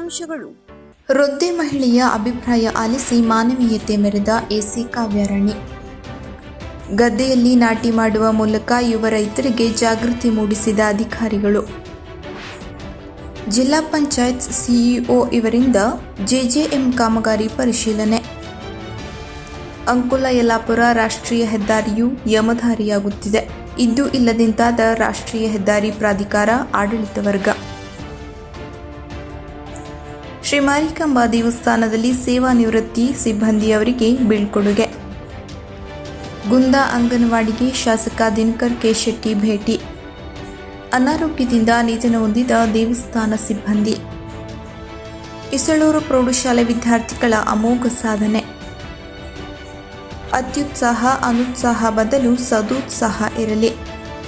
ಮುಖ್ಯಾಂಶಗಳು ವೃದ್ಧೆ ಮಹಿಳೆಯ ಅಭಿಪ್ರಾಯ ಆಲಿಸಿ ಮಾನವೀಯತೆ ಮೆರೆದ ಎಸಿ ಕಾವ್ಯಾರಣಿ. ಗದ್ದೆಯಲ್ಲಿ ನಾಟಿ ಮಾಡುವ ಮೂಲಕ ಯುವ ರೈತರಿಗೆ ಜಾಗೃತಿ ಮೂಡಿಸಿದ ಅಧಿಕಾರಿಗಳು. ಜಿಲ್ಲಾ ಪಂಚಾಯತ್ ಸಿಇಒ ಇವರಿಂದ ಜೆಜೆಎಂ ಕಾಮಗಾರಿ ಪರಿಶೀಲನೆ. ಅಂಕುಲ ಯಲ್ಲಾಪುರ ರಾಷ್ಟ್ರೀಯ ಹೆದ್ದಾರಿಯು ಯಮಧಾರಿಯಾಗುತ್ತಿದೆ. ಇದ್ದು ಇಲ್ಲದಿಂತಾದ ರಾಷ್ಟ್ರೀಯ ಹೆದ್ದಾರಿ ಪ್ರಾಧಿಕಾರ ಆಡಳಿತ ವರ್ಗ. ಶ್ರೀ ಮಾರಿಕಾಂಬಾ ದೇವಸ್ಥಾನದಲ್ಲಿ ಸೇವಾ ನಿವೃತ್ತಿ ಸಿಬ್ಬಂದಿಯವರಿಗೆ ಬೀಳ್ಕೊಡುಗೆ. ಗುಂದ ಅಂಗನವಾಡಿಗೆ ಶಾಸಕ ದಿನಕರ್ ಕೆ ಶೆಟ್ಟಿ ಭೇಟಿ. ಅನಾರೋಗ್ಯದಿಂದ ನಿಧನ ಹೊಂದಿದ ದೇವಸ್ಥಾನ ಸಿಬ್ಬಂದಿ. ಇಸಳೂರು ಪ್ರೌಢಶಾಲೆ ವಿದ್ಯಾರ್ಥಿಗಳ ಅಮೋಘ ಸಾಧನೆ. ಅತ್ಯುತ್ಸಾಹ, ಅನುತ್ಸಾಹ ಬದಲು ಸದುತ್ಸಾಹ ಇರಲಿ.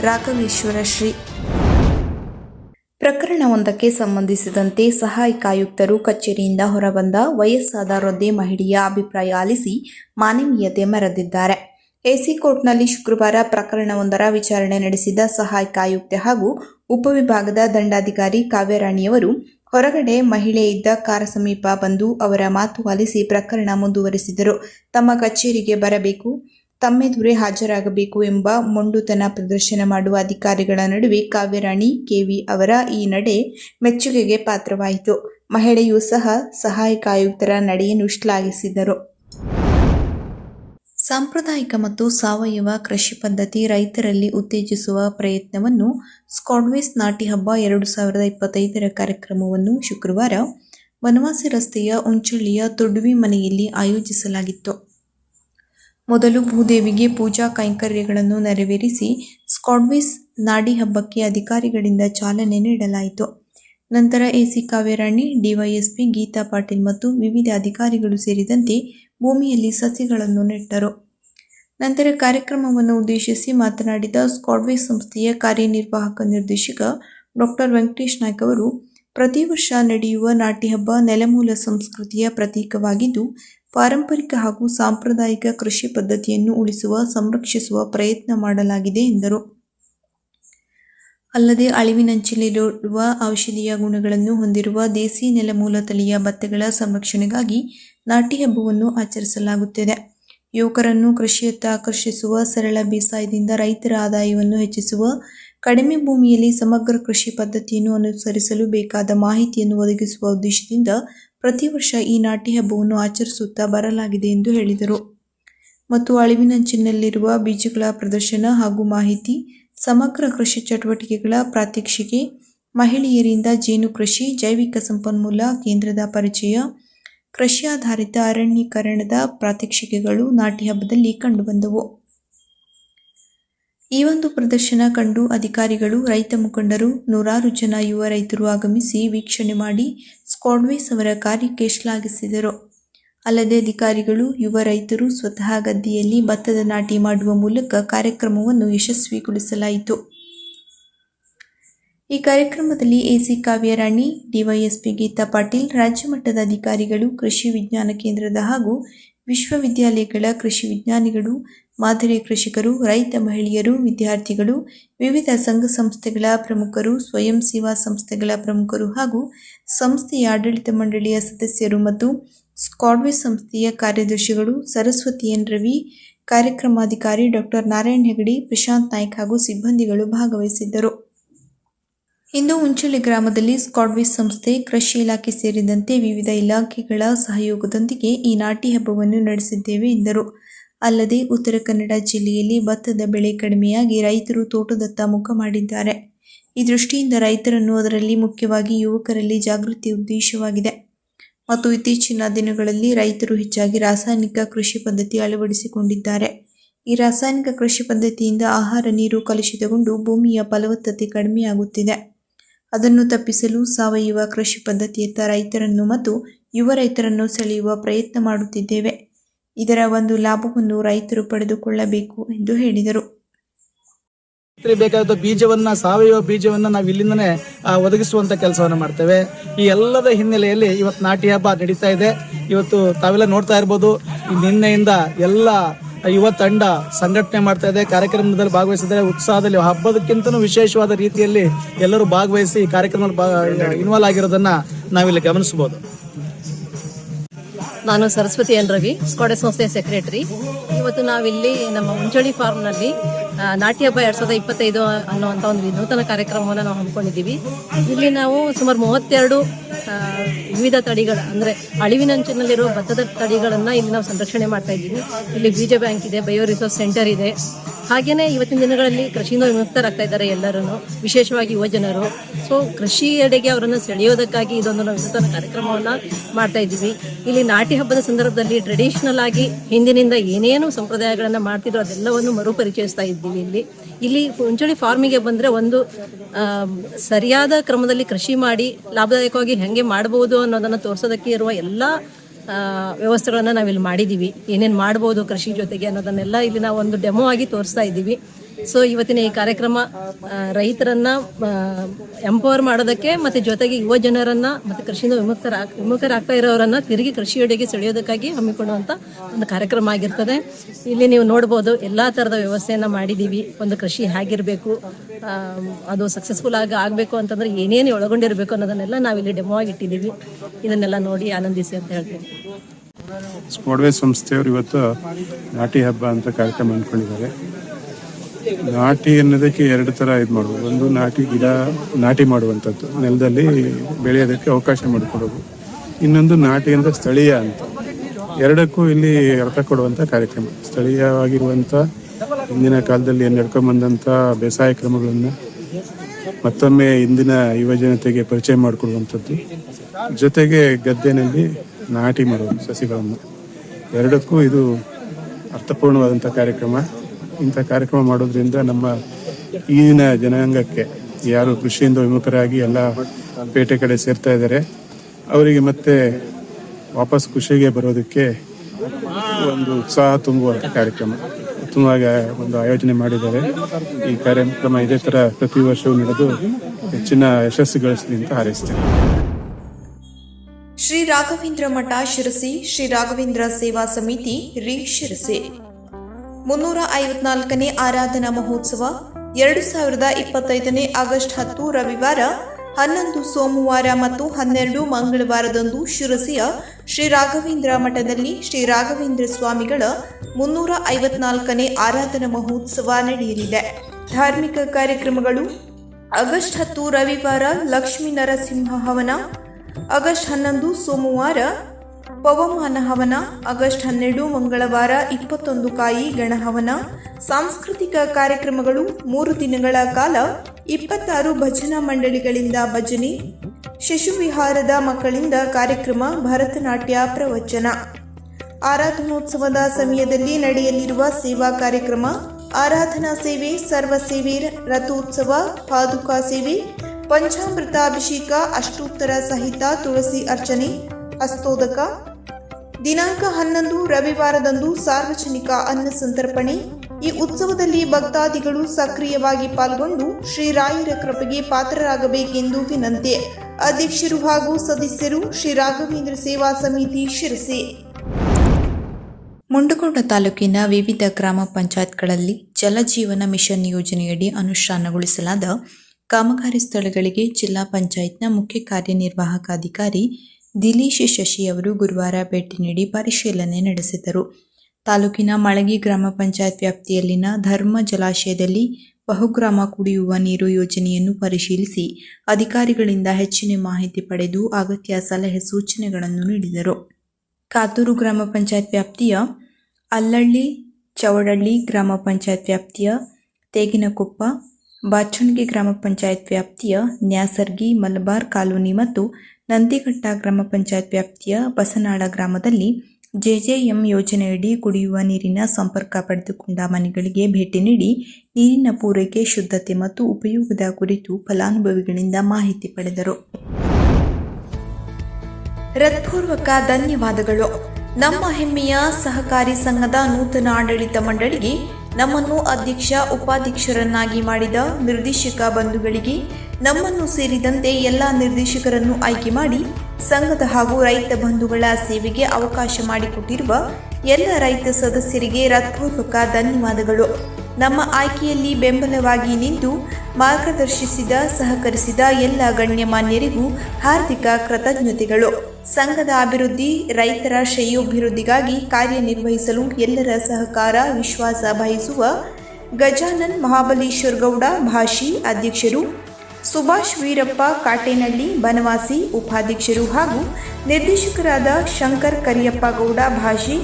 ರಾಘವೇಶ್ವರ ಶ್ರೀ. ಪ್ರಕರಣವೊಂದಕ್ಕೆ ಸಂಬಂಧಿಸಿದಂತೆ ಸಹಾಯಕ ಆಯುಕ್ತರು ಕಚೇರಿಯಿಂದ ಹೊರಬಂದ ವಯಸ್ಸಾದ ವೃದ್ಧೆ ಮಹಿಳೆಯ ಅಭಿಪ್ರಾಯ ಆಲಿಸಿ ಮಾನವೀಯತೆ ಮರೆದಿದ್ದಾರೆ. ಎಸಿ ಕೋರ್ಟ್ನಲ್ಲಿ ಶುಕ್ರವಾರ ಪ್ರಕರಣವೊಂದರ ವಿಚಾರಣೆ ನಡೆಸಿದ ಸಹಾಯಕ ಆಯುಕ್ತೆ ಹಾಗೂ ಉಪವಿಭಾಗದ ದಂಡಾಧಿಕಾರಿ ಕಾವ್ಯರಾಣಿಯವರು ಹೊರಗಡೆ ಮಹಿಳೆ ಇದ್ದ ಕಾರ ಸಮೀಪ ಬಂದು ಅವರ ಮಾತು ಆಲಿಸಿ ಪ್ರಕರಣ ಮುಂದುವರಿಸಿದರು. ತಮ್ಮ ಕಚೇರಿಗೆ ಬರಬೇಕು ತಮ್ಮೆದುರೇ ಹಾಜರಾಗಬೇಕು ಎಂಬ ಮೊಂಡುತನ ಪ್ರದರ್ಶನ ಮಾಡುವ ಅಧಿಕಾರಿಗಳ ನಡುವೆ ಕಾವ್ಯರಾಣಿ ಕೆವಿ ಅವರ ಈ ನಡೆ ಮೆಚ್ಚುಗೆಗೆ ಪಾತ್ರವಾಯಿತು. ಮಹಿಳೆಯೂ ಸಹ ಸಹಾಯಕ ಆಯುಕ್ತರ ನಡೆಯನ್ನು ಶ್ಲಾಘಿಸಿದರು ಸಾಂಪ್ರದಾಯಿಕ ಮತ್ತು ಸಾವಯವ ಕೃಷಿ ಪದ್ಧತಿ ರೈತರಲ್ಲಿ ಉತ್ತೇಜಿಸುವ ಪ್ರಯತ್ನವನ್ನು ಸ್ಕಾಡ್ವೇಸ್ ನಾಟಿ ಹಬ್ಬ ಎರಡು ಸಾವಿರದ ಇಪ್ಪತ್ತೈದರ ಕಾರ್ಯಕ್ರಮವನ್ನು ಶುಕ್ರವಾರ ವನವಾಸಿ ರಸ್ತೆಯ ಉಂಚಳ್ಳಿಯ ತೊಡುವಿ ಮನೆಯಲ್ಲಿ ಆಯೋಜಿಸಲಾಗಿತ್ತು. ಮೊದಲು ಭೂದೇವಿಗೆ ಪೂಜಾ ಕೈಂಕರ್ಯಗಳನ್ನು ನೆರವೇರಿಸಿ ಸ್ಕಾಡ್ವಿಸ್ ನಾಡಿ ಹಬ್ಬಕ್ಕೆ ಅಧಿಕಾರಿಗಳಿಂದ ಚಾಲನೆ ನೀಡಲಾಯಿತು. ನಂತರ ಎಸಿ ಕಾವ್ಯರಾಣಿ, ಡಿವೈಎಸ್ಪಿ ಗೀತಾ ಪಾಟೀಲ್ ಮತ್ತು ವಿವಿಧ ಅಧಿಕಾರಿಗಳು ಸೇರಿದಂತೆ ಭೂಮಿಯಲ್ಲಿ ಸಸಿಗಳನ್ನು ನೆಟ್ಟರು. ನಂತರ ಕಾರ್ಯಕ್ರಮವನ್ನು ಉದ್ದೇಶಿಸಿ ಮಾತನಾಡಿದ ಸ್ಕಾಡ್ವೇ ಸಂಸ್ಥೆಯ ಕಾರ್ಯನಿರ್ವಾಹಕ ನಿರ್ದೇಶಕ ಡಾಕ್ಟರ್ ವೆಂಕಟೇಶ್ ನಾಯ್ಕ ಅವರು, ಪ್ರತಿ ವರ್ಷ ನಡೆಯುವ ನಾಟಿ ಹಬ್ಬ ನೆಲಮೂಲ ಸಂಸ್ಕೃತಿಯ ಪ್ರತೀಕವಾಗಿದ್ದು ಪಾರಂಪರಿಕ ಹಾಗೂ ಸಾಂಪ್ರದಾಯಿಕ ಕೃಷಿ ಪದ್ಧತಿಯನ್ನು ಉಳಿಸುವ, ಸಂರಕ್ಷಿಸುವ ಪ್ರಯತ್ನ ಮಾಡಲಾಗಿದೆ ಎಂದರು. ಅಲ್ಲದೆ ಅಳಿವಿನಂಚಿನಲ್ಲಿರುವ ಔಷಧೀಯ ಗುಣಗಳನ್ನು ಹೊಂದಿರುವ ದೇಸಿ ನೆಲಮೂಲ ತಳಿಯ ಭತ್ತಗಳ ಸಂರಕ್ಷಣೆಗಾಗಿ ನಾಟಿ ಹಬ್ಬವನ್ನು ಆಚರಿಸಲಾಗುತ್ತಿದೆ. ಯುವಕರನ್ನು ಕೃಷಿಯತ್ತ ಆಕರ್ಷಿಸುವ ಸರಳ ಬೇಸಾಯದಿಂದ ರೈತರ ಆದಾಯವನ್ನು ಹೆಚ್ಚಿಸುವ, ಕಡಿಮೆ ಭೂಮಿಯಲ್ಲಿ ಸಮಗ್ರ ಕೃಷಿ ಪದ್ಧತಿಯನ್ನು ಅನುಸರಿಸಲು ಬೇಕಾದ ಮಾಹಿತಿಯನ್ನು ಒದಗಿಸುವ ಉದ್ದೇಶದಿಂದ ಪ್ರತಿ ವರ್ಷ ಈ ನಾಟಿ ಹಬ್ಬವನ್ನು ಆಚರಿಸುತ್ತಾ ಬರಲಾಗಿದೆ ಎಂದು ಹೇಳಿದರು. ಮತ್ತು ಅಳಿವಿನಂಚಿನಲ್ಲಿರುವ ಬೀಜಗಳ ಪ್ರದರ್ಶನ ಹಾಗೂ ಮಾಹಿತಿ, ಸಮಗ್ರ ಕೃಷಿ ಚಟುವಟಿಕೆಗಳ ಪ್ರಾತ್ಯಕ್ಷಿಕೆ, ಮಹಿಳೆಯರಿಂದ ಜೇನು ಕೃಷಿ, ಜೈವಿಕ ಸಂಪನ್ಮೂಲ, ಕೇಂದ್ರದ ಪರಿಚಯ, ಕೃಷಿ ಆಧಾರಿತ ಅರಣ್ಯೀಕರಣದ ಪ್ರಾತ್ಯಕ್ಷಿಕೆಗಳು ನಾಟಿ ಹಬ್ಬದಲ್ಲಿ ಕಂಡುಬಂದವು. ಈ ಒಂದು ಪ್ರದರ್ಶನ ಕಂಡು ಅಧಿಕಾರಿಗಳು, ರೈತ ಮುಖಂಡರು ನೂರಾರು ಜನ ಯುವ ರೈತರು ಆಗಮಿಸಿ ವೀಕ್ಷಣೆ ಮಾಡಿ ಸ್ಕಾಡ್ವೇಸ್ ಅವರ ಕಾರ್ಯಕ್ಕೆ ಶ್ಲಾಘಿಸಿದರು ಅಲ್ಲದೆ ಅಧಿಕಾರಿಗಳು, ಯುವ ರೈತರು ಸ್ವತಃ ಗದ್ದೆಯಲ್ಲಿ ಭತ್ತದ ನಾಟಿ ಮಾಡುವ ಮೂಲಕ ಕಾರ್ಯಕ್ರಮವನ್ನು ಯಶಸ್ವಿಗೊಳಿಸಲಾಯಿತು. ಈ ಕಾರ್ಯಕ್ರಮದಲ್ಲಿ ಎಸಿ ಕಾವ್ಯರಾಣಿ, ಡಿವೈಎಸ್ಪಿ ಗೀತಾ ಪಾಟೀಲ್, ರಾಜ್ಯ ಮಟ್ಟದ ಅಧಿಕಾರಿಗಳು, ಕೃಷಿ ವಿಜ್ಞಾನ ಕೇಂದ್ರದ ಹಾಗೂ ವಿಶ್ವವಿದ್ಯಾಲಯಗಳ ಕೃಷಿ ವಿಜ್ಞಾನಿಗಳು, ಮಾದರಿ ಕೃಷಿಕರು, ರೈತ ಮಹಿಳೆಯರು, ವಿದ್ಯಾರ್ಥಿಗಳು, ವಿವಿಧ ಸಂಘ ಸಂಸ್ಥೆಗಳ ಪ್ರಮುಖರು, ಸ್ವಯಂ ಸೇವಾ ಸಂಸ್ಥೆಗಳ ಪ್ರಮುಖರು ಹಾಗೂ ಸಂಸ್ಥೆಯ ಆಡಳಿತ ಮಂಡಳಿಯ ಸದಸ್ಯರು ಮತ್ತು ಸ್ಕಾಡ್ವೆ ಸಂಸ್ಥೆಯ ಕಾರ್ಯದರ್ಶಿಗಳು ಸರಸ್ವತಿ ಎನ್. ರವಿ, ಕಾರ್ಯಕ್ರಮಾಧಿಕಾರಿ ಡಾಕ್ಟರ್ ನಾರಾಯಣ್ ಹೆಗಡಿ, ಪ್ರಶಾಂತ್ ನಾಯ್ಕ್ ಹಾಗೂ ಸಿಬ್ಬಂದಿಗಳು ಭಾಗವಹಿಸಿದ್ದರು. ಇಂದು ಉಂಚಳ್ಳಿ ಗ್ರಾಮದಲ್ಲಿ ಸ್ಕಾಡ್ವೆ ಸಂಸ್ಥೆ, ಕೃಷಿ ಇಲಾಖೆ ಸೇರಿದಂತೆ ವಿವಿಧ ಇಲಾಖೆಗಳ ಸಹಯೋಗದೊಂದಿಗೆ ಈ ನಾಟಿ ಹಬ್ಬವನ್ನು ನಡೆಸಿದ್ದೇವೆ ಎಂದರು. ಅಲ್ಲದೆ ಉತ್ತರ ಕನ್ನಡ ಜಿಲ್ಲೆಯಲ್ಲಿ ಭತ್ತದ ಬೆಳೆ ಕಡಿಮೆಯಾಗಿ ರೈತರು ತೋಟದತ್ತ ಮುಖ ಮಾಡಿದ್ದಾರೆ. ಈ ದೃಷ್ಟಿಯಿಂದ ರೈತರನ್ನು ಅದರಲ್ಲಿ ಮುಖ್ಯವಾಗಿ ಯುವಕರಲ್ಲಿ ಜಾಗೃತಿ ಉದ್ದೇಶವಾಗಿದೆ. ಮತ್ತು ಇತ್ತೀಚಿನ ದಿನಗಳಲ್ಲಿ ರೈತರು ಹೆಚ್ಚಾಗಿ ರಾಸಾಯನಿಕ ಕೃಷಿ ಪದ್ಧತಿ ಅಳವಡಿಸಿಕೊಂಡಿದ್ದಾರೆ. ಈ ರಾಸಾಯನಿಕ ಕೃಷಿ ಪದ್ಧತಿಯಿಂದ ಆಹಾರ ನೀರು ಕಲುಷಿತಗೊಂಡು ಭೂಮಿಯ ಫಲವತ್ತತೆ ಕಡಿಮೆಯಾಗುತ್ತಿದೆ. ಅದನ್ನು ತಪ್ಪಿಸಲು ಸಾವಯವ ಕೃಷಿ ಪದ್ಧತಿಯತ್ತ ರೈತರನ್ನು ಮತ್ತು ಯುವ ರೈತರನ್ನು ಸೆಳೆಯುವ ಪ್ರಯತ್ನ ಮಾಡುತ್ತಿದ್ದೇವೆ. ಇದರ ಒಂದು ಲಾಭವನ್ನು ರೈತರು ಪಡೆದುಕೊಳ್ಳಬೇಕು ಎಂದು ಹೇಳಿದರು. ಬೇಕಾದ ಬೀಜವನ್ನ, ಸಾವಯವ ಬೀಜವನ್ನ ನಾವು ಇಲ್ಲಿಂದನೇ ಒದಗಿಸುವಂತ ಕೆಲಸವನ್ನ ಮಾಡ್ತೇವೆ. ಈ ಎಲ್ಲದ ಹಿನ್ನೆಲೆಯಲ್ಲಿ ಇವತ್ತು ನಾಟಿ ಹಬ್ಬ ನಡೀತಾ ಇದೆ. ಇವತ್ತು ತಾವೆಲ್ಲ ನೋಡ್ತಾ ಇರ್ಬೋದು ನಿನ್ನೆಯಿಂದ ಎಲ್ಲ ಯುವ ತಂಡ ಸಂಘಟನೆ ಮಾಡ್ತಾ ಇದೆ. ಕಾರ್ಯಕ್ರಮದಲ್ಲಿ ಭಾಗವಹಿಸಿದರೆ ಉತ್ಸಾಹದಲ್ಲಿ, ಹಬ್ಬದಕ್ಕಿಂತನೂ ವಿಶೇಷವಾದ ರೀತಿಯಲ್ಲಿ ಎಲ್ಲರೂ ಭಾಗವಹಿಸಿ ಈ ಕಾರ್ಯಕ್ರಮದಲ್ಲಿ ಇನ್ವಾಲ್ವ್ ಆಗಿರೋದನ್ನ ನಾವಿಲ್ಲಿ ಗಮನಿಸಬಹುದು. ನಾನು ಸರಸ್ವತಿ ಎನ್ ರವಿ ಸ್ಕೋಡೆ ಸಂಸ್ಥೆಯ ಸೆಕ್ರೆಟರಿ ಇವತ್ತು ನಾವಿಲ್ಲಿ ನಮ್ಮ ಮುಂಚಳಿ ಫಾರ್ಮ್ನಲ್ಲಿ ನಾಟಿ ಹಬ್ಬ ಎರಡ್ ಸಾವಿರದ ಇಪ್ಪತ್ತೈದು ಅನ್ನುವಂಥ ಒಂದು ವಿನೂತನ ಕಾರ್ಯಕ್ರಮವನ್ನು ನಾವು ಹಮ್ಮಿಕೊಂಡಿದ್ದೀವಿ. ಇಲ್ಲಿ ನಾವು ಸುಮಾರು ಮೂವತ್ತೆರಡು ವಿವಿಧ ತಳಿಗಳ, ಅಂದರೆ ಅಳಿವಿನಂಚಿನಲ್ಲಿರುವ ಭತ್ತದ ತಳಿಗಳನ್ನು ಇಲ್ಲಿ ನಾವು ಸಂರಕ್ಷಣೆ ಮಾಡ್ತಾ ಇದ್ದೀವಿ. ಇಲ್ಲಿ ಬೀಜ ಬ್ಯಾಂಕ್ ಇದೆ ಬಯೋ ರಿಸೋರ್ಸ್ ಸೆಂಟರ್ ಇದೆ. ಹಾಗೇನೇ ಇವತ್ತಿನ ದಿನಗಳಲ್ಲಿ ಕೃಷಿಯಿಂದ ವಿಮುಕ್ತರಾಗ್ತಾ ಇದ್ದಾರೆ ಎಲ್ಲರೂ ವಿಶೇಷವಾಗಿ ಯುವಜನರು ಸೊ ಕೃಷಿಯೆಡೆಗೆ ಅವರನ್ನು ಸೆಳೆಯೋದಕ್ಕಾಗಿ ಇದೊಂದು ನಾವು ವಿನೂತನ ಕಾರ್ಯಕ್ರಮವನ್ನು ಮಾಡ್ತಾ ಇದ್ದೀವಿ. ಇಲ್ಲಿ ನಾಟಿ ಹಬ್ಬದ ಸಂದರ್ಭದಲ್ಲಿ ಟ್ರೆಡಿಷನಲ್ ಆಗಿ ಹಿಂದಿನಿಂದ ಏನೇನು ಸಂಪ್ರದಾಯಗಳನ್ನು ಮಾಡ್ತಿದ್ರು ಅದೆಲ್ಲವನ್ನು ಮರುಪರಿಚಯಿಸ್ತಾ ಇದ್ದೀವಿ ಇಲ್ಲಿ. ಇಲ್ಲಿ ಮುಂಚೂಣಿ ಫಾರ್ಮಿಗೆ ಬಂದರೆ ಒಂದು ಸರಿಯಾದ ಕ್ರಮದಲ್ಲಿ ಕೃಷಿ ಮಾಡಿ ಲಾಭದಾಯಕವಾಗಿ ಹೆಂಗೆ ಮಾಡಬಹುದು ಅನ್ನೋದನ್ನು ತೋರಿಸೋದಕ್ಕೆ ಇರುವ ಎಲ್ಲ ವ್ಯವಸ್ಥೆಗಳನ್ನ ನಾವಿಲ್ಲಿ ಮಾಡಿದ್ದೀವಿ ಏನೇನು ಮಾಡ್ಬೋದು ಕೃಷಿ ಜೊತೆಗೆ ಅನ್ನೋದನ್ನೆಲ್ಲ ಇಲ್ಲಿ ನಾವು ಒಂದು ಡೆಮೋ ಆಗಿ ತೋರಿಸ್ತಾ ಇದ್ದೀವಿ. ಸೊ ಇವತ್ತಿನ ಈ ಕಾರ್ಯಕ್ರಮ ರೈತರನ್ನ ಎಂಪವರ್ ಮಾಡೋದಕ್ಕೆ ಮತ್ತೆ ಜೊತೆಗೆ ಯುವ ಜನರನ್ನ ಮತ್ತೆ ಕೃಷಿಯಿಂದ ವಿಮುಕ್ತರ, ವಿಮುಖರಾಗ್ತಾ ಇರೋರನ್ನ ತಿರುಗಿ ಕೃಷಿಯೊಡೆಗೆ ಸೆಳೆಯೋದಕ್ಕಾಗಿ ಹಮ್ಮಿಕೊಳ್ಳುವಂತ ಒಂದು ಕಾರ್ಯಕ್ರಮ ಆಗಿರ್ತದೆ. ಇಲ್ಲಿ ನೀವು ನೋಡ್ಬೋದು, ಎಲ್ಲಾ ತರದ ವ್ಯವಸ್ಥೆಯನ್ನ ಮಾಡಿದ್ದೀವಿ ಒಂದು ಕೃಷಿ ಹೇಗಿರಬೇಕು ಅದು ಸಕ್ಸಸ್ಫುಲ್ ಆಗಿ ಆಗಬೇಕು ಅಂತಂದ್ರೆ ಏನೇನು ಒಳಗೊಂಡಿರಬೇಕು ಅನ್ನೋದನ್ನೆಲ್ಲ ನಾವಿಲ್ಲಿ ಡೆಮೋ ಆಗಿ ಇಟ್ಟಿದ್ದೀವಿ ಇದನ್ನೆಲ್ಲ ನೋಡಿ ಆನಂದಿಸಿ ಅಂತ ಹೇಳ್ತೀನಿ. ಸ್ಪೋಡ್ವೇ ಸಂಸ್ಥೆಯವರು ಇವತ್ತು ನಾಟಿ ಹಬ್ಬ ಅಂತ ಕಾರ್ಯಕ್ರಮ ಅಂದ್ಕೊಂಡಿದ್ದಾರೆ ನಾಟಿ ಅನ್ನೋದಕ್ಕೆ ಎರಡು ತರ ಇದು ಮಾಡ್ಬೋದು. ಒಂದು ನಾಟಿ ಗಿಡ ನಾಟಿ ಮಾಡುವಂಥದ್ದು. ನೆಲದಲ್ಲಿ ಬೆಳೆಯೋದಕ್ಕೆ ಅವಕಾಶ ಮಾಡಿಕೊಡೋದು. ಇನ್ನೊಂದು ನಾಟಿ ಅಂದ್ರೆ ಸ್ಥಳೀಯ ಅಂತ. ಎರಡಕ್ಕೂ ಇಲ್ಲಿ ಅರ್ಥ ಕೊಡುವಂಥ ಕಾರ್ಯಕ್ರಮ. ಸ್ಥಳೀಯವಾಗಿರುವಂಥ ಹಿಂದಿನ ಕಾಲದಲ್ಲಿ ನಡ್ಕೊಂಬಂದಂಥ ಬೇಸಾಯ ಕ್ರಮಗಳನ್ನು ಮತ್ತೊಮ್ಮೆ ಇಂದಿನ ಯುವ ಜನತೆಗೆ ಪರಿಚಯ ಮಾಡಿಕೊಡುವಂಥದ್ದು. ಜೊತೆಗೆ ಗದ್ದೆನಲ್ಲಿ ನಾಟಿ ಮಾಡೋದು ಸಸಿಗಳನ್ನು. ಎರಡಕ್ಕೂ ಇದು ಅರ್ಥಪೂರ್ಣವಾದಂಥ ಕಾರ್ಯಕ್ರಮ. ಇಂಥ ಕಾರ್ಯಕ್ರಮ ಮಾಡೋದ್ರಿಂದ ನಮ್ಮ ಈಗಿನ ಜನಾಂಗಕ್ಕೆ ಯಾರು ಕೃಷಿಯಿಂದ ವಿಮುಖರಾಗಿ ಎಲ್ಲ ಪೇಟೆ ಕಡೆ ಸೇರ್ತಾ ಇದ್ದಾರೆ, ಅವರಿಗೆ ಮತ್ತೆ ವಾಪಸ್ ಕೃಷಿಗೆ ಬರೋದಕ್ಕೆ ಒಂದು ಉತ್ಸಾಹ ತುಂಬುವ ಕಾರ್ಯಕ್ರಮ. ಉತ್ತಮವಾಗಿ ಒಂದು ಆಯೋಜನೆ ಮಾಡಿದ್ದಾರೆ. ಈ ಕಾರ್ಯಕ್ರಮ ಇದೇ ಥರ ಪ್ರತಿ ವರ್ಷವೂ ನಡೆದು ಹೆಚ್ಚಿನ ಯಶಸ್ಸು ಗಳಿಸಲಿ ಅಂತ ಹಾರೈಸ್ತೇನೆ. ಶ್ರೀ ರಾಘವೇಂದ್ರ ಮಠ ಶಿರಸಿ, ಶ್ರೀ ರಾಘವೇಂದ್ರ ಸೇವಾ ಸಮಿತಿ ರೀ ಶಿರಸಿ. ಮುನ್ನೂರ ಐವತ್ನಾಲ್ಕನೇ ಆರಾಧನಾ ಮಹೋತ್ಸವ, ಎರಡು ಸಾವಿರದ ಇಪ್ಪತ್ತೈದನೇ ಆಗಸ್ಟ್ ಹತ್ತು ರವಿವಾರ, ಹನ್ನೊಂದು ಸೋಮವಾರ ಮತ್ತು ಹನ್ನೆರಡು ಮಂಗಳವಾರದಂದು ಶಿರಸಿಯ ಶ್ರೀ ರಾಘವೇಂದ್ರ ಮಠದಲ್ಲಿ ಶ್ರೀ ರಾಘವೇಂದ್ರ ಸ್ವಾಮಿಗಳ ಮುನ್ನೂರ ಐವತ್ನಾಲ್ಕನೇ ಆರಾಧನಾ ಮಹೋತ್ಸವ ನಡೆಯಲಿದೆ. ಧಾರ್ಮಿಕ ಕಾರ್ಯಕ್ರಮಗಳು, ಆಗಸ್ಟ್ ಹತ್ತು ರವಿವಾರ ಲಕ್ಷ್ಮೀ ನರಸಿಂಹ ಹವನ, ಆಗಸ್ಟ್ ಹನ್ನೊಂದು ಸೋಮವಾರ ಪವಮಾನ ಹವನ, ಆಗಸ್ಟ್ ಹನ್ನೆರಡು, ಮಂಗಳವಾರ, ಇಪ್ಪತ್ತೊಂದು ಕಾಯಿ ಗಣಹವನ ಸಾಂಸ್ಕೃತಿಕ ಕಾರ್ಯಕ್ರಮಗಳು ಮೂರು ದಿನಗಳ ಕಾಲ, ಇಪ್ಪತ್ತಾರು ಭಜನಾ ಮಂಡಳಿಗಳಿಂದ ಭಜನೆ, ಶಿಶುವಿಹಾರದ ಮಕ್ಕಳಿಂದ ಕಾರ್ಯಕ್ರಮ, ಭರತನಾಟ್ಯ ಪ್ರವಚನ. ಆರಾಧನೋತ್ಸವದ ಸಮಯದಲ್ಲಿ ನಡೆಯಲಿರುವ ಸೇವಾ ಕಾರ್ಯಕ್ರಮ, ಆರಾಧನಾ ಸೇವೆ, ಸರ್ವ ಸೇವೆ, ರಥೋತ್ಸವ, ಪಾದುಕಾ ಸೇವೆ, ಪಂಚಾಮೃತಾಭಿಷೇಕ, ಅಷ್ಟೋತ್ತರ ಸಹಿತ ತುಳಸಿ ಅರ್ಚನೆ ಹಸ್ತೋದಕ ದಿನಾಂಕ ಹನ್ನೊಂದು, ರವಿವಾರದಂದು ಸಾರ್ವಜನಿಕ ಅನ್ನ ಸಂತರ್ಪಣೆ. ಈ ಉತ್ಸವದಲ್ಲಿ ಭಕ್ತಾದಿಗಳು ಸಕ್ರಿಯವಾಗಿ ಪಾಲ್ಗೊಂಡು ಶ್ರೀರಾಯರ ಕೃಪೆಗೆ ಪಾತ್ರರಾಗಬೇಕೆಂದು ವಿನಂತಿ. ಅಧ್ಯಕ್ಷರು ಹಾಗೂ ಸದಸ್ಯರು ಶ್ರೀ ರಾಘವೇಂದ್ರ ಸೇವಾ ಸಮಿತಿ ಶಿರಸಿ. ಮುಂಡಗೋಡ ತಾಲೂಕಿನ ವಿವಿಧ ಗ್ರಾಮ ಪಂಚಾಯತ್ಗಳಲ್ಲಿ ಜಲಜೀವನ ಮಿಷನ್ ಯೋಜನೆಯಡಿ ಅನುಷ್ಠಾನಗೊಳಿಸಲಾದ ಕಾಮಗಾರಿ ಸ್ಥಳಗಳಿಗೆ ಜಿಲ್ಲಾ ಪಂಚಾಯತ್ನ ಮುಖ್ಯ ಕಾರ್ಯನಿರ್ವಾಹಕ ಅಧಿಕಾರಿ ದಿಲೀಶ್ ಶಶಿಯವರು ಗುರುವಾರ ಭೇಟಿ ನೀಡಿ ಪರಿಶೀಲನೆ ನಡೆಸಿದರು. ತಾಲೂಕಿನ ಮಳಗಿ ಗ್ರಾಮ ಪಂಚಾಯತ್ ವ್ಯಾಪ್ತಿಯಲ್ಲಿನ ಧರ್ಮ ಜಲಾಶಯದಲ್ಲಿ ಬಹುಗ್ರಾಮ ಕುಡಿಯುವ ನೀರು ಯೋಜನೆಯನ್ನು ಪರಿಶೀಲಿಸಿ ಅಧಿಕಾರಿಗಳಿಂದ ಹೆಚ್ಚಿನ ಮಾಹಿತಿ ಪಡೆದು ಅಗತ್ಯ ಸಲಹೆ ಸೂಚನೆಗಳನ್ನು ನೀಡಿದರು. ಕಾತೂರು ಗ್ರಾಮ ಪಂಚಾಯತ್ ವ್ಯಾಪ್ತಿಯ ಅಲ್ಲಳ್ಳಿ ಚವಡಳ್ಳಿ ಗ್ರಾಮ ಪಂಚಾಯತ್ ವ್ಯಾಪ್ತಿಯ ತೇಗಿನಕೊಪ್ಪ, ಬಾಚಣಗಿ ಗ್ರಾಮ ಪಂಚಾಯತ್ ವ್ಯಾಪ್ತಿಯ ನ್ಯಾಸರ್ಗಿ, ಮಲಬಾರ್ ಕಾಲೋನಿ ಮತ್ತು ನಂದಿಘಟ್ಟ ಗ್ರಾಮ ಪಂಚಾಯತ್ ವ್ಯಾಪ್ತಿಯ ಬಸನಾಳ ಗ್ರಾಮದಲ್ಲಿ ಜೆಜೆಎಂ ಯೋಜನೆಯಡಿ ಕುಡಿಯುವ ನೀರಿನ ಸಂಪರ್ಕ ಪಡೆದುಕೊಂಡ ಮನೆಗಳಿಗೆ ಭೇಟಿ ನೀಡಿ ನೀರಿನ ಪೂರೈಕೆ, ಶುದ್ಧತೆ ಮತ್ತು ಉಪಯೋಗದ ಕುರಿತು ಫಲಾನುಭವಿಗಳಿಂದ ಮಾಹಿತಿ ಪಡೆದರು. ಹೃತ್ಪೂರ್ವಕ ಧನ್ಯವಾದಗಳು. ನಮ್ಮ ಹೆಮ್ಮೆಯ ಸಹಕಾರಿ ಸಂಘದ ನೂತನ ಆಡಳಿತ ಮಂಡಳಿಗೆ ನಮ್ಮನ್ನು ಅಧ್ಯಕ್ಷ, ಉಪಾಧ್ಯಕ್ಷರನ್ನಾಗಿ ಮಾಡಿದ ನಿರ್ದೇಶಕ ಬಂಧುಗಳಿಗೆ ನಮ್ಮನ್ನು ಸೇರಿದಂತೆ ಎಲ್ಲ ನಿರ್ದೇಶಕರನ್ನು ಆಯ್ಕೆ ಮಾಡಿ ಸಂಘದ ಹಾಗೂ ರೈತ ಬಂಧುಗಳ ಸೇವೆಗೆ ಅವಕಾಶ ಮಾಡಿಕೊಟ್ಟಿರುವ ಎಲ್ಲ ರೈತ ಸದಸ್ಯರಿಗೆ ಹೃತ್ಪೂರ್ವಕ ಧನ್ಯವಾದಗಳು. ನಮ್ಮ ಆಯ್ಕೆಯಲ್ಲಿ ಬೆಂಬಲವಾಗಿ ನಿಂತು ಮಾರ್ಗದರ್ಶಿಸಿದ, ಸಹಕರಿಸಿದ ಎಲ್ಲ ಗಣ್ಯಮಾನ್ಯರಿಗೂ ಹಾರ್ದಿಕ ಕೃತಜ್ಞತೆಗಳು. ಸಂಘದ ಅಭಿವೃದ್ಧಿ, ರೈತರ ಶ್ರೇಯೋಭಿವೃದ್ಧಿಗಾಗಿ ಕಾರ್ಯನಿರ್ವಹಿಸಲು ಎಲ್ಲರ ಸಹಕಾರ, ವಿಶ್ವಾಸ ಬಯಸುವ ಗಜಾನನ್ ಮಹಾಬಲೇಶ್ವರ್ ಗೌಡ ಭಾಷಿ ಅಧ್ಯಕ್ಷರು ಸುಭಾಷ್ ವೀರಪ್ಪ ಕಾಟೇನಹಳ್ಳಿ, ಬನವಾಸಿ ಉಪಾಧ್ಯಕ್ಷರು ಹಾಗೂ ನಿರ್ದೇಶಕರಾದ ಶಂಕರ್ ಕರಿಯಪ್ಪ ಗೌಡ ಭಾಷಿ,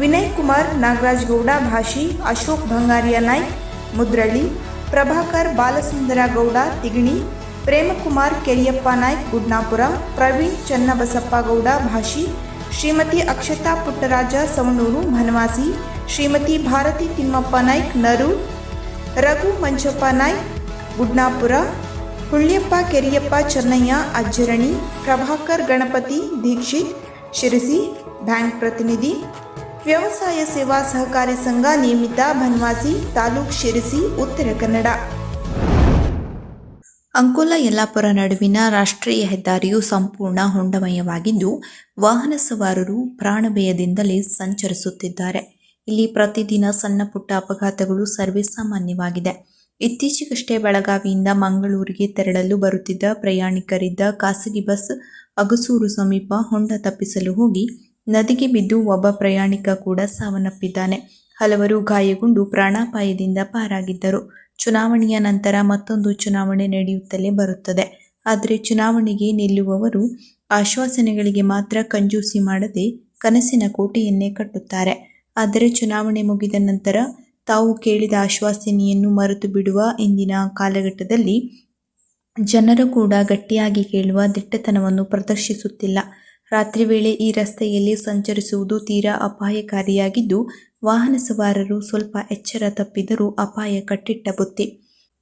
ವಿನಯ್ ಕುಮಾರ್ ನಾಗರಾಜ್ ಗೌಡ ಭಾಷಿ, ಅಶೋಕ್ ಭಂಗಾರಿಯಾ ನಾಯ್ಕ್, ಮುದ್ರಳ್ಳಿ, ಪ್ರಭಾಕರ್ ಬಾಲಸುಂದರ ಗೌಡ ತಿಗಣಿ, ಪ್ರೇಮಕುಮಾರ್ ಕೆರಿಯಪ್ಪ ನಾಯ್ಕ್ ಗುಡ್ನಾಪುರ, ಪ್ರವೀಣ್ ಚನ್ನಬಸಪ್ಪ ಗೌಡ ಭಾಷಿ, ಶ್ರೀಮತಿ ಅಕ್ಷತಾ ಪುಟ್ಟರಾಜ ಸವಣೂರು ಬನವಾಸಿ, ಶ್ರೀಮತಿ ಭಾರತಿ ತಿಮ್ಮಪ್ಪ ನಾಯ್ಕ್ ನರು ರಘು ಮಂಚಪ್ಪ ನಾಯ್ಕ್ ಗುಡ್ನಾಪುರ ಹುಳ್ಯಪ್ಪ ಕೆರಿಯಪ್ಪ, ಚೆನ್ನಯ್ಯ, ಅಜ್ಜರಣಿ, ಪ್ರಭಾಕರ್, ಗಣಪತಿ, ದೀಕ್ಷಿತ್, ಶಿರಸಿ, ಬ್ಯಾಂಕ್ ಪ್ರತಿನಿಧಿ, ವ್ಯವಸಾಯ ಸೇವಾ ಸಹಕಾರಿ ಸಂಘ, ನಿಯಮಿತ, ಬನ್ವಾಸಿ, ತಾಲೂಕ್ ಶಿರಸಿ, ಉತ್ತರ ಕನ್ನಡ. ಅಂಕೋಲ ಯಲ್ಲಾಪುರ ನಡುವಿನ ರಾಷ್ಟ್ರೀಯ ಹೆದ್ದಾರಿಯು ಸಂಪೂರ್ಣ ಹೊಂಡಮಯವಾಗಿದ್ದು, ವಾಹನ ಸವಾರರು ಪ್ರಾಣಭಯದಿಂದಲೇ ಸಂಚರಿಸುತ್ತಿದ್ದಾರೆ. ಇಲ್ಲಿ ಪ್ರತಿದಿನ ಸಣ್ಣ ಪುಟ್ಟ ಅಪಘಾತಗಳು ಸರ್ವೇಸಾಮಾನ್ಯವಾಗಿದೆ ಇತ್ತೀಚೆಗಷ್ಟೇ ಬೆಳಗಾವಿಯಿಂದ ಮಂಗಳೂರಿಗೆ ತೆರಳಲು ಬರುತ್ತಿದ್ದ ಪ್ರಯಾಣಿಕರಿದ್ದ ಖಾಸಗಿ ಬಸ್ ಅಗಸೂರು ಸಮೀಪ ಹೊಂಡ ತಪ್ಪಿಸಲು ಹೋಗಿ ನದಿಗೆ ಬಿದ್ದು ಒಬ್ಬ ಪ್ರಯಾಣಿಕ ಕೂಡ ಸಾವನ್ನಪ್ಪಿದ್ದಾನೆ. ಹಲವರು ಗಾಯಗೊಂಡು ಪ್ರಾಣಾಪಾಯದಿಂದ ಪಾರಾಗಿದ್ದರು. ಚುನಾವಣೆಯ ನಂತರ ಮತ್ತೊಂದು ಚುನಾವಣೆ ನಡೆಯುತ್ತಲೇ ಬರುತ್ತದೆ. ಆದರೆ ಚುನಾವಣೆಗೆ ನಿಲ್ಲುವವರು ಆಶ್ವಾಸನೆಗಳಿಗೆ ಮಾತ್ರ ಕಂಜೂಸಿ ಮಾಡದೆ ಕನಸಿನ ಕೋಟೆಯನ್ನೇ ಕಟ್ಟುತ್ತಾರೆ. ಆದರೆ ಚುನಾವಣೆ ಮುಗಿದ ನಂತರ ತಾವು ಕೇಳಿದ ಆಶ್ವಾಸನೆಯನ್ನು ಮರೆತು ಬಿಡುವ ಇಂದಿನ ಕಾಲಘಟ್ಟದಲ್ಲಿ ಜನರು ಕೂಡ ಗಟ್ಟಿಯಾಗಿ ಕೇಳುವ ದಿಟ್ಟತನವನ್ನು ಪ್ರದರ್ಶಿಸುತ್ತಿಲ್ಲ. ರಾತ್ರಿ ವೇಳೆ ಈ ರಸ್ತೆಯಲ್ಲಿ ಸಂಚರಿಸುವುದು ತೀರಾ ಅಪಾಯಕಾರಿಯಾಗಿದ್ದು, ವಾಹನ ಸವಾರರು ಸ್ವಲ್ಪ ಎಚ್ಚರ ತಪ್ಪಿದರೂ ಅಪಾಯ ಕಟ್ಟಿಟ್ಟ ಬುತ್ತಿ.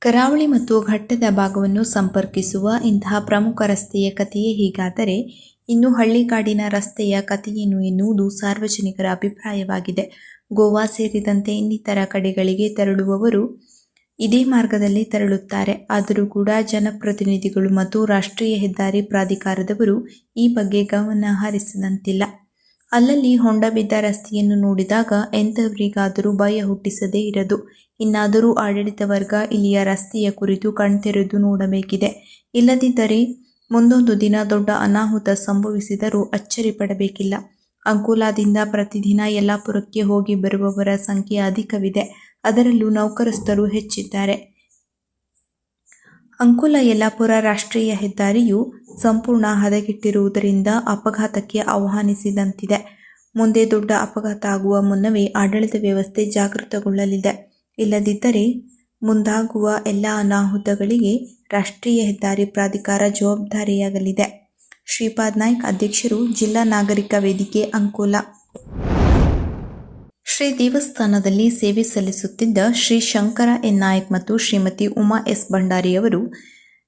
ಕರಾವಳಿ ಮತ್ತು ಘಟ್ಟದ ಭಾಗವನ್ನು ಸಂಪರ್ಕಿಸುವ ಇಂತಹ ಪ್ರಮುಖ ರಸ್ತೆಯ ಕಥೆಯೇ ಹೀಗಾದರೆ, ಇನ್ನು ಹಳ್ಳಿಗಾಡಿನ ರಸ್ತೆಯ ಕಥೆಯೇನು ಎನ್ನುವುದು ಸಾರ್ವಜನಿಕರ ಅಭಿಪ್ರಾಯವಾಗಿದೆ. ಗೋವಾ ಸೇರಿದಂತೆ ಇನ್ನಿತರ ಕಡೆಗಳಿಗೆ ತೆರಳುವವರು ಇದೇ ಮಾರ್ಗದಲ್ಲಿ ತೆರಳುತ್ತಾರೆ. ಆದರೂ ಕೂಡ ಜನಪ್ರತಿನಿಧಿಗಳು ಮತ್ತು ರಾಷ್ಟ್ರೀಯ ಹೆದ್ದಾರಿ ಪ್ರಾಧಿಕಾರದವರು ಈ ಬಗ್ಗೆ ಗಮನ ಹರಿಸದಂತಿಲ್ಲ. ಅಲ್ಲಲ್ಲಿ ಹೊಂಡ ಬಿದ್ದ ರಸ್ತೆಯನ್ನು ನೋಡಿದಾಗ ಎಂಥವರಿಗಾದರೂ ಭಯ ಹುಟ್ಟಿಸದೇ ಇರದು. ಇನ್ನಾದರೂ ಆಡಳಿತ ವರ್ಗ ಇಲ್ಲಿಯ ರಸ್ತೆಯ ಕುರಿತು ಕಣ್ತೆರೆದು ನೋಡಬೇಕಿದೆ. ಇಲ್ಲದಿದ್ದರೆ ಮುಂದೊಂದು ದಿನ ದೊಡ್ಡ ಅನಾಹುತ ಸಂಭವಿಸಿದರೂ ಅಚ್ಚರಿ ಪಡಬೇಕಿಲ್ಲ. ಅಂಕೋಲಾದಿಂದ ಪ್ರತಿದಿನ ಯಲ್ಲಾಪುರಕ್ಕೆ ಹೋಗಿ ಬರುವವರ ಸಂಖ್ಯೆ ಅಧಿಕವಿದೆ. ಅದರಲ್ಲೂ ನೌಕರಸ್ಥರು ಹೆಚ್ಚಿದ್ದಾರೆ. ಅಂಕೋಲ ಯಲ್ಲಾಪುರ ರಾಷ್ಟ್ರೀಯ ಹೆದ್ದಾರಿಯು ಸಂಪೂರ್ಣ ಹದಗೆಟ್ಟಿರುವುದರಿಂದ ಅಪಘಾತಕ್ಕೆ ಆಹ್ವಾನಿಸಿದಂತಿದೆ. ಮುಂದೆ ದೊಡ್ಡ ಅಪಘಾತ ಆಗುವ ಮುನ್ನವೇ ಆಡಳಿತ ವ್ಯವಸ್ಥೆ ಜಾಗೃತಗೊಳ್ಳಲಿದೆ. ಇಲ್ಲದಿದ್ದರೆ ಮುಂದಾಗುವ ಎಲ್ಲ ಅನಾಹುತಗಳಿಗೆ ರಾಷ್ಟ್ರೀಯ ಹೆದ್ದಾರಿ ಪ್ರಾಧಿಕಾರ ಜವಾಬ್ದಾರಿಯಾಗಲಿದೆ. ಶ್ರೀಪಾದ್ ನಾಯ್ಕ್ ಅಧ್ಯಕ್ಷರು ಜಿಲ್ಲಾ ನಾಗರಿಕ ವೇದಿಕೆ ಅಂಕೋಲ. ಶ್ರೀ ದೇವಸ್ಥಾನದಲ್ಲಿ ಸೇವೆ ಸಲ್ಲಿಸುತ್ತಿದ್ದ ಶ್ರೀ ಶಂಕರ ಎನ್ ನಾಯಕ್ ಮತ್ತು ಶ್ರೀಮತಿ ಉಮಾ ಎಸ್ ಭಂಡಾರಿಯವರು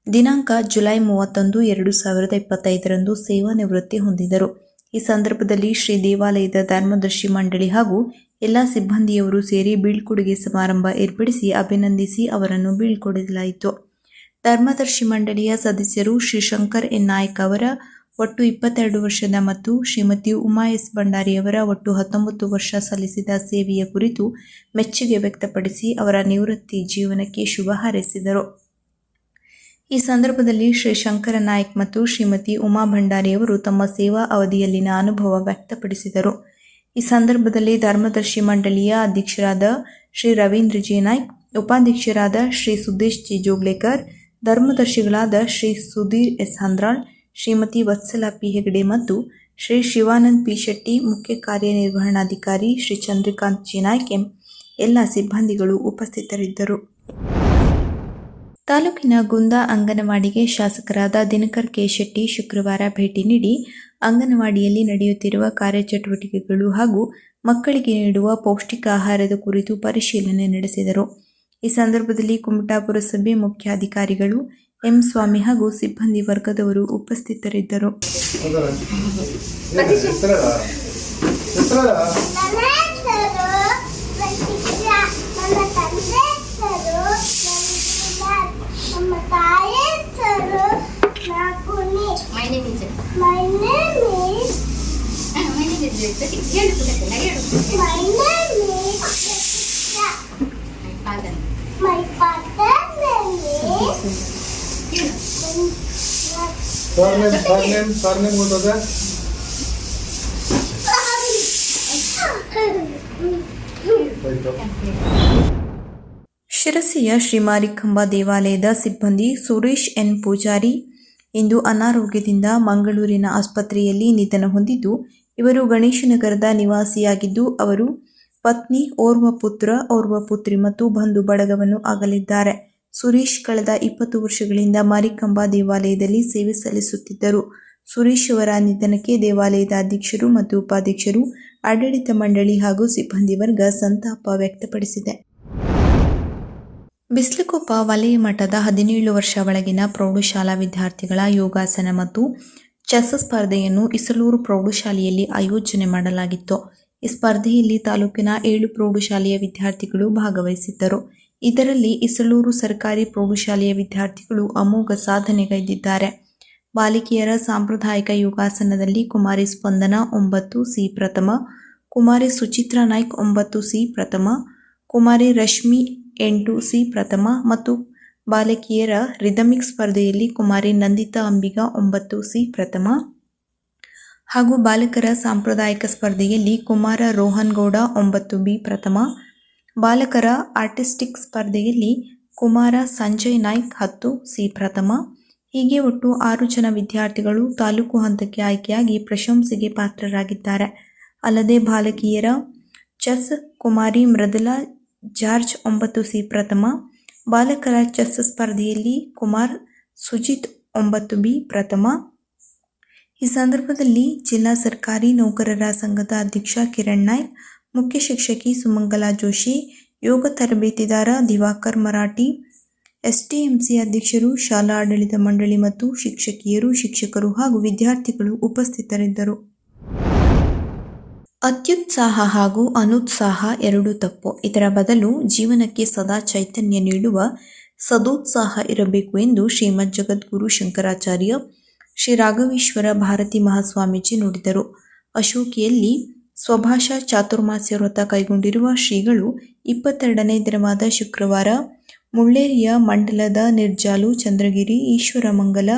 ದಿನಾಂಕ ಜುಲೈ ಮೂವತ್ತೊಂದು, ಎರಡು ಸಾವಿರದ ಇಪ್ಪತ್ತೈದರಂದು ಸೇವಾ ನಿವೃತ್ತಿ ಹೊಂದಿದರು ಈ ಸಂದರ್ಭದಲ್ಲಿ ಶ್ರೀ ದೇವಾಲಯದ ಧರ್ಮದರ್ಶಿ ಮಂಡಳಿ ಹಾಗೂ ಎಲ್ಲ ಸಿಬ್ಬಂದಿಯವರು ಸೇರಿ ಬೀಳ್ಕೊಡುಗೆ ಸಮಾರಂಭ ಏರ್ಪಡಿಸಿ ಅಭಿನಂದಿಸಿ ಅವರನ್ನು ಬೀಳ್ಕೊಡಲಾಯಿತು. ಧರ್ಮದರ್ಶಿ ಮಂಡಳಿಯ ಸದಸ್ಯರು ಶ್ರೀ ಶಂಕರ್ ಎನ್. ನಾಯ್ಕ್ ಅವರ ಒಟ್ಟು ಇಪ್ಪತ್ತೆರಡು ವರ್ಷದ ಮತ್ತು ಶ್ರೀಮತಿ ಉಮಾ ಎಸ್. ಭಂಡಾರಿಯವರ ಒಟ್ಟು ಹತ್ತೊಂಬತ್ತು ವರ್ಷ ಸಲ್ಲಿಸಿದ ಸೇವೆಯ ಕುರಿತು ಮೆಚ್ಚುಗೆ ವ್ಯಕ್ತಪಡಿಸಿ ಅವರ ನಿವೃತ್ತಿ ಜೀವನಕ್ಕೆ ಶುಭ ಹಾರೈಸಿದರು. ಈ ಸಂದರ್ಭದಲ್ಲಿ ಶ್ರೀ ಶಂಕರ ನಾಯ್ಕ್ ಮತ್ತು ಶ್ರೀಮತಿ ಉಮಾ ಭಂಡಾರಿಯವರು ತಮ್ಮ ಸೇವಾ ಅವಧಿಯಲ್ಲಿನ ಅನುಭವ ವ್ಯಕ್ತಪಡಿಸಿದರು. ಈ ಸಂದರ್ಭದಲ್ಲಿ ಧರ್ಮದರ್ಶಿ ಮಂಡಳಿಯ ಅಧ್ಯಕ್ಷರಾದ ಶ್ರೀ ರವೀಂದ್ರ ಜಿ ನಾಯ್ಕ್, ಉಪಾಧ್ಯಕ್ಷರಾದ ಶ್ರೀ ಸುದೇಶ್ ಜಿ ಜೋಗ್ಲೇಕರ್ ಧರ್ಮದರ್ಶಿಗಳಾದ ಶ್ರೀ ಸುಧೀರ್ ಎಸ್. ಹಂದ್ರಾಳ್, ಶ್ರೀಮತಿ ವತ್ಸಲಾ ಪಿ. ಹೆಗಡೆ ಮತ್ತು ಶ್ರೀ ಶಿವಾನಂದ್ ಪಿ. ಶೆಟ್ಟಿ ಮುಖ್ಯ ಕಾರ್ಯನಿರ್ವಹಣಾಧಿಕಾರಿ ಶ್ರೀ ಚಂದ್ರಕಾಂತ್ ಜಿ ನಾಯ್ಕ್ ಎಲ್ಲ ಸಿಬ್ಬಂದಿಗಳು ಉಪಸ್ಥಿತರಿದ್ದರು. ತಾಲೂಕಿನ ಗುಂದಾ ಅಂಗನವಾಡಿಗೆ ಶಾಸಕರಾದ ದಿನಕರ್ ಕೆ. ಶೆಟ್ಟಿ ಶುಕ್ರವಾರ ಭೇಟಿ ನೀಡಿ ಅಂಗನವಾಡಿಯಲ್ಲಿ ನಡೆಯುತ್ತಿರುವ ಕಾರ್ಯಚಟುವಟಿಕೆಗಳು ಹಾಗೂ ಮಕ್ಕಳಿಗೆ ನೀಡುವ ಪೌಷ್ಟಿಕ ಆಹಾರದ ಕುರಿತು ಪರಿಶೀಲನೆ ನಡೆಸಿದರು. ಈ ಸಂದರ್ಭದಲ್ಲಿ ಕುಮಟಾ ಪುರಸಭೆ ಮುಖ್ಯಾಧಿಕಾರಿಗಳು ಎಂ ಸ್ವಾಮಿ ಹಾಗೂ ಸಿಬ್ಬಂದಿ ವರ್ಗದವರು ಉಪಸ್ಥಿತರಿದ್ದರು My name is. My name is. My name is my name ಶಿರಸಿಯ Shri ದೇವಾಲಯದ ಸಿಬ್ಬಂದಿ ಸುರೇಶ್ ಎನ್ ಪೂಜಾರಿ ಇಂದು ಅನಾರೋಗ್ಯದಿಂದ ಮಂಗಳೂರಿನ ಆಸ್ಪತ್ರೆಯಲ್ಲಿ ನಿಧನ ಹೊಂದಿದ್ದು, ಇವರು ಗಣೇಶನಗರದ ನಿವಾಸಿಯಾಗಿದ್ದು, ಅವರು ಪತ್ನಿ ಓರ್ವ ಪುತ್ರ, ಓರ್ವ ಪುತ್ರಿ ಮತ್ತು ಬಂಧು ಬಳಗವನ್ನು ಅಗಲಿದ್ದಾರೆ ಸುರೇಶ್ ಕಳೆದ ಇಪ್ಪತ್ತು ವರ್ಷಗಳಿಂದ ಮಾರಿಕಂಬ ದೇವಾಲಯದಲ್ಲಿ ಸೇವೆ ಸಲ್ಲಿಸುತ್ತಿದ್ದರು. ಸುರೇಶ್ ಅವರ ನಿಧನಕ್ಕೆ ದೇವಾಲಯದ ಅಧ್ಯಕ್ಷರು ಮತ್ತು ಉಪಾಧ್ಯಕ್ಷರು, ಆಡಳಿತ ಮಂಡಳಿ ಹಾಗೂ ಸಿಬ್ಬಂದಿ ವರ್ಗ ಸಂತಾಪ ವ್ಯಕ್ತಪಡಿಸಿದೆ. ಬಿಸ್ಲುಕೊಪ್ಪ ವಲಯ ಮಟ್ಟದ ಹದಿನೇಳು ವರ್ಷ ಒಳಗಿನ ಪ್ರೌಢಶಾಲಾ ವಿದ್ಯಾರ್ಥಿಗಳ ಯೋಗಾಸನ ಮತ್ತು ಚೆಸ್ ಸ್ಪರ್ಧೆಯನ್ನು ಇಸಲೂರು ಪ್ರೌಢಶಾಲೆಯಲ್ಲಿ ಆಯೋಜನೆ ಮಾಡಲಾಗಿತ್ತು. ಈ ಸ್ಪರ್ಧೆಯಲ್ಲಿ ತಾಲೂಕಿನ ಏಳು ಪ್ರೌಢಶಾಲೆಯ ವಿದ್ಯಾರ್ಥಿಗಳು ಭಾಗವಹಿಸಿದ್ದರು. ಇದರಲ್ಲಿ ಇಸಲೂರು ಸರ್ಕಾರಿ ಪ್ರೌಢಶಾಲೆಯ ವಿದ್ಯಾರ್ಥಿಗಳು ಅಮೋಘ ಸಾಧನೆಗೈದಿದ್ದಾರೆ ಬಾಲಿಕೆಯರ ಸಾಂಪ್ರದಾಯಿಕ ಯೋಗಾಸನದಲ್ಲಿ ಕುಮಾರಿ ಸ್ಪಂದನ ಒಂಬತ್ತು, ಸಿ ಪ್ರಥಮ, ಕುಮಾರಿ ಸುಚಿತ್ರಾ ನಾಯ್ಕ್ ಒಂಬತ್ತು, ಸಿ ಪ್ರಥಮ, ಕುಮಾರಿ ರಶ್ಮಿ ಎಂಟು, ಸಿ ಪ್ರಥಮ ಮತ್ತು ಬಾಲಕಿಯರ ರಿದಮಿಕ್ ಸ್ಪರ್ಧೆಯಲ್ಲಿ ಕುಮಾರಿ ನಂದಿತಾ ಅಂಬಿಗ ಒಂಬತ್ತು, ಸಿ ಪ್ರಥಮ. ಹಾಗೂ ಬಾಲಕರ ಸಾಂಪ್ರದಾಯಿಕ ಸ್ಪರ್ಧೆಯಲ್ಲಿ ಕುಮಾರ ರೋಹನ್ ಗೌಡ ಒಂಬತ್ತು, ಬಿ ಪ್ರಥಮ. ಬಾಲಕರ ಆರ್ಟಿಸ್ಟಿಕ್ ಸ್ಪರ್ಧೆಯಲ್ಲಿ ಕುಮಾರ ಸಂಜಯ್ ನಾಯ್ಕ್ ಹತ್ತು, ಸಿ ಪ್ರಥಮ. ಹೀಗೆ ಒಟ್ಟು ಆರು ಜನ ವಿದ್ಯಾರ್ಥಿಗಳು ತಾಲೂಕು ಹಂತಕ್ಕೆ ಆಯ್ಕೆಯಾಗಿ ಪ್ರಶಂಸೆಗೆ ಪಾತ್ರರಾಗಿದ್ದಾರೆ. ಅಲ್ಲದೆ ಬಾಲಕಿಯರ ಚೆಸ್ ಕುಮಾರಿ ಮೃದುಲಾ, ಜಾರ್ಜ್ ಒಂಬತ್ತು, ಸಿ ಪ್ರಥಮ. ಬಾಲಕರ ಚೆಸ್ ಸ್ಪರ್ಧೆಯಲ್ಲಿ ಕುಮಾರ್, ಸುಜಿತ್ ಒಂಬತ್ತು, ಬಿ ಪ್ರಥಮ. ಈ ಸಂದರ್ಭದಲ್ಲಿ ಜಿಲ್ಲಾ ಸರ್ಕಾರಿ ನೌಕರರ ಸಂಘದ ಅಧ್ಯಕ್ಷ ಕಿರಣ್ ನಾಯ್ಕ್ ಮುಖ್ಯ ಶಿಕ್ಷಕಿ ಸುಮಂಗಲಾ ಜೋಶಿ, ಯೋಗ ತರಬೇತಿದಾರ ದಿವಾಕರ್ ಮರಾಠಿ, ಎಸ್ಟಿಎಂಸಿ ಅಧ್ಯಕ್ಷರು ಶಾಲಾ ಆಡಳಿತ ಮಂಡಳಿ ಮತ್ತು ಶಿಕ್ಷಕಿಯರು, ಶಿಕ್ಷಕರು ಹಾಗೂ ವಿದ್ಯಾರ್ಥಿಗಳು ಉಪಸ್ಥಿತರಿದ್ದರು. ಅತ್ಯುತ್ಸಾಹ ಹಾಗೂ ಅನುತ್ಸಾಹ ಎರಡೂ ತಪ್ಪು. ಇದರ ಬದಲು ಜೀವನಕ್ಕೆ ಸದಾ ಚೈತನ್ಯ ನೀಡುವ ಸದೋತ್ಸಾಹ ಇರಬೇಕು ಎಂದು ಶ್ರೀಮದ್ ಜಗದ್ಗುರು ಶಂಕರಾಚಾರ್ಯ ಶ್ರೀ ರಾಘವೇಶ್ವರ ಭಾರತಿ ಮಹಾಸ್ವಾಮೀಜಿ ನುಡಿದರು. ಅಶೋಕಿಯಲ್ಲಿ ಸ್ವಭಾಷಾ ಚಾತುರ್ಮಾಸ್ಯ ವ್ರತ ಕೈಗೊಂಡಿರುವ ಶ್ರೀಗಳು ಇಪ್ಪತ್ತೆರಡನೇ ದಿನವಾದ ಶುಕ್ರವಾರ ಮುಳ್ಳೇರಿಯ ಮಂಡಲದ ನಿರ್ಜಾಲು, ಚಂದ್ರಗಿರಿ, ಈಶ್ವರಮಂಗಲ,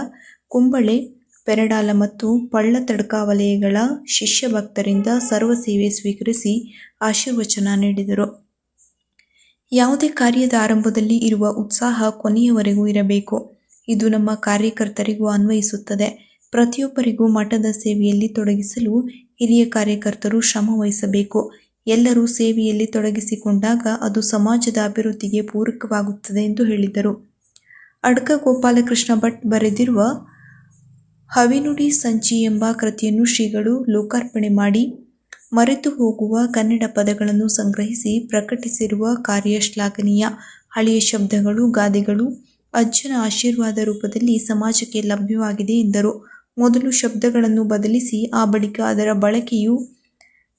ಕುಂಬಳೆ, ಪೆರಡಾಲ ಮತ್ತು ಪಳ್ಳತಡ್ಕ ವಲಯಗಳ ಶಿಷ್ಯ ಭಕ್ತರಿಂದ ಸರ್ವ ಸೇವೆ ಸ್ವೀಕರಿಸಿ ಆಶೀರ್ವಚನ ನೀಡಿದರು. ಯಾವುದೇ ಕಾರ್ಯದ ಆರಂಭದಲ್ಲಿ ಇರುವ ಉತ್ಸಾಹ ಕೊನೆಯವರೆಗೂ ಇರಬೇಕು. ಇದು ನಮ್ಮ ಕಾರ್ಯಕರ್ತರಿಗೂ ಅನ್ವಯಿಸುತ್ತದೆ. ಪ್ರತಿಯೊಬ್ಬರಿಗೂ ಮಠದ ಸೇವೆಯಲ್ಲಿ ತೊಡಗಿಸಲು ಹಿರಿಯ ಕಾರ್ಯಕರ್ತರು ಶ್ರಮ ವಹಿಸಬೇಕು. ಎಲ್ಲರೂ ಸೇವೆಯಲ್ಲಿ ತೊಡಗಿಸಿಕೊಂಡಾಗ ಅದು ಸಮಾಜದ ಅಭಿವೃದ್ಧಿಗೆ ಪೂರಕವಾಗುತ್ತದೆ ಎಂದು ಹೇಳಿದರು. ಅಡ್ಕ ಗೋಪಾಲಕೃಷ್ಣ ಭಟ್ ಬರೆದಿರುವ ಹವಿನುಡಿ ಸಂಚಿ ಎಂಬ ಕೃತಿಯನ್ನು ಶ್ರೀಗಳು ಲೋಕಾರ್ಪಣೆ ಮಾಡಿ, ಮರೆತು ಹೋಗುವ ಕನ್ನಡ ಪದಗಳನ್ನು ಸಂಗ್ರಹಿಸಿ ಪ್ರಕಟಿಸಿರುವ ಕಾರ್ಯ ಶ್ಲಾಘನೀಯ. ಹಳೆಯ ಶಬ್ದಗಳು, ಗಾದೆಗಳು, ಅಜ್ಜನ ಆಶೀರ್ವಾದ ರೂಪದಲ್ಲಿ ಸಮಾಜಕ್ಕೆ ಲಭ್ಯವಾಗಿದೆ ಎಂದರು. ಮೊದಲು ಶಬ್ದಗಳನ್ನು ಬದಲಿಸಿ, ಆ ಬಳಿಕ ಅದರ ಬಳಕೆಯು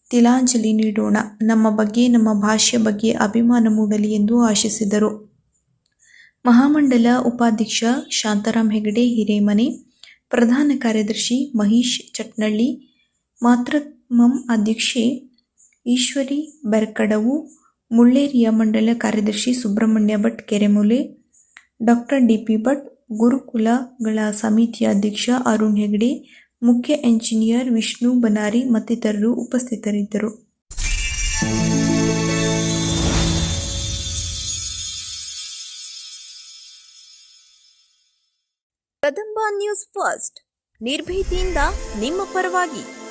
ತಿಲಾಂಜಲಿ ನೀಡೋಣ. ನಮ್ಮ ಬಗ್ಗೆ, ನಮ್ಮ ಭಾಷೆಯ ಬಗ್ಗೆ ಅಭಿಮಾನ ಮೂಡಲಿ ಎಂದು ಆಶಿಸಿದರು. ಮಹಾಮಂಡಲ ಉಪಾಧ್ಯಕ್ಷ ಶಾಂತಾರಾಮ್ ಹೆಗಡೆ, ಹಿರೇಮನೆ, ಪ್ರಧಾನ ಕಾರ್ಯದರ್ಶಿ ಮಹೇಶ್ ಚಟ್ನಳ್ಳಿ ಮಾತೃಮಂ ಅಧ್ಯಕ್ಷೆ ಈಶ್ವರಿ ಬೆರ್ಕಡವು, ಮುಳ್ಳೇರಿಯ ಮಂಡಲ ಕಾರ್ಯದರ್ಶಿ Subrahmanya Bhat Keremoole, doctor D P Bhat ಗುರುಕುಲಗಳ ಸಮಿತಿಯ ಅಧ್ಯಕ್ಷ ಅರುಣ್ ಹೆಗಡೆ, ಮುಖ್ಯ ಎಂಜಿನಿಯರ್ ವಿಷ್ಣು ಬನಾರಿ ಮತ್ತಿತರರು ಉಪಸ್ಥಿತರಿದ್ದರು. Kadamba news first. ನಿರ್ಭೀತಿಯಿಂದ ನಿಮ್ಮ ಪರವಾಗಿ.